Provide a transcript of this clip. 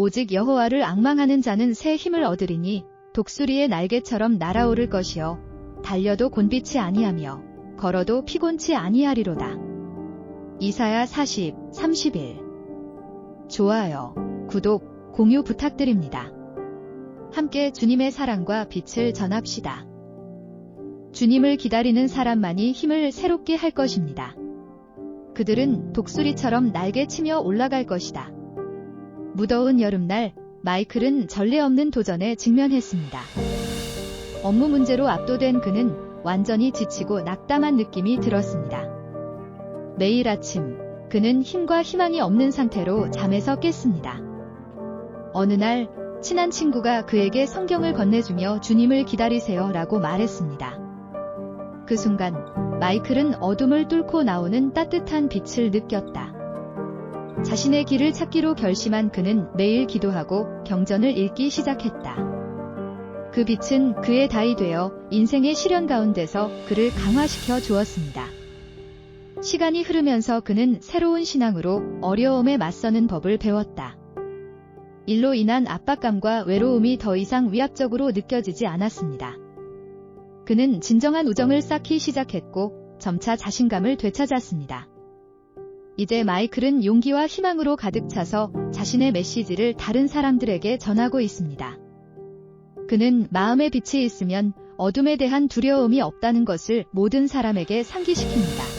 오직 여호와를 앙망하는 자는 새 힘을 얻으리니 독수리의 날개처럼 날아오를 것이요 달려도 곤빛이 아니하며 걸어도 피곤치 아니하리로다. 이사야 40, 31 좋아요, 구독, 공유 부탁드립니다. 함께 주님의 사랑과 빛을 전합시다. 주님을 기다리는 사람만이 힘을 새롭게 할 것입니다. 그들은 독수리처럼 날개치며 올라갈 것이다. 무더운 여름날 마이클은 전례 없는 도전에 직면했습니다. 업무 문제로 압도된 그는 완전히 지치고 낙담한 느낌이 들었습니다. 매일 아침 그는 힘과 희망이 없는 상태로 잠에서 깼습니다. 어느 날 친한 친구가 그에게 성경을 건네주며 주님을 기다리세요 라고 말했습니다. 그 순간 마이클은 어둠을 뚫고 나오는 따뜻한 빛을 느꼈다. 자신의 길을 찾기로 결심한 그는 매일 기도하고 경전을 읽기 시작했다. 그 빛은 그의 다이 되어 인생의 시련 가운데서 그를 강화시켜 주었습니다. 시간이 흐르면서 그는 새로운 신앙으로 어려움에 맞서는 법을 배웠다. 일로 인한 압박감과 외로움이 더 이상 위압적으로 느껴지지 않았습니다. 그는 진정한 우정을 쌓기 시작했고 점차 자신감을 되찾았습니다. 이제 마이클은 용기와 희망으로 가득 차서 자신의 메시지를 다른 사람들에게 전하고 있습니다. 그는 마음의 빛이 있으면 어둠에 대한 두려움이 없다는 것을 모든 사람에게 상기시킵니다.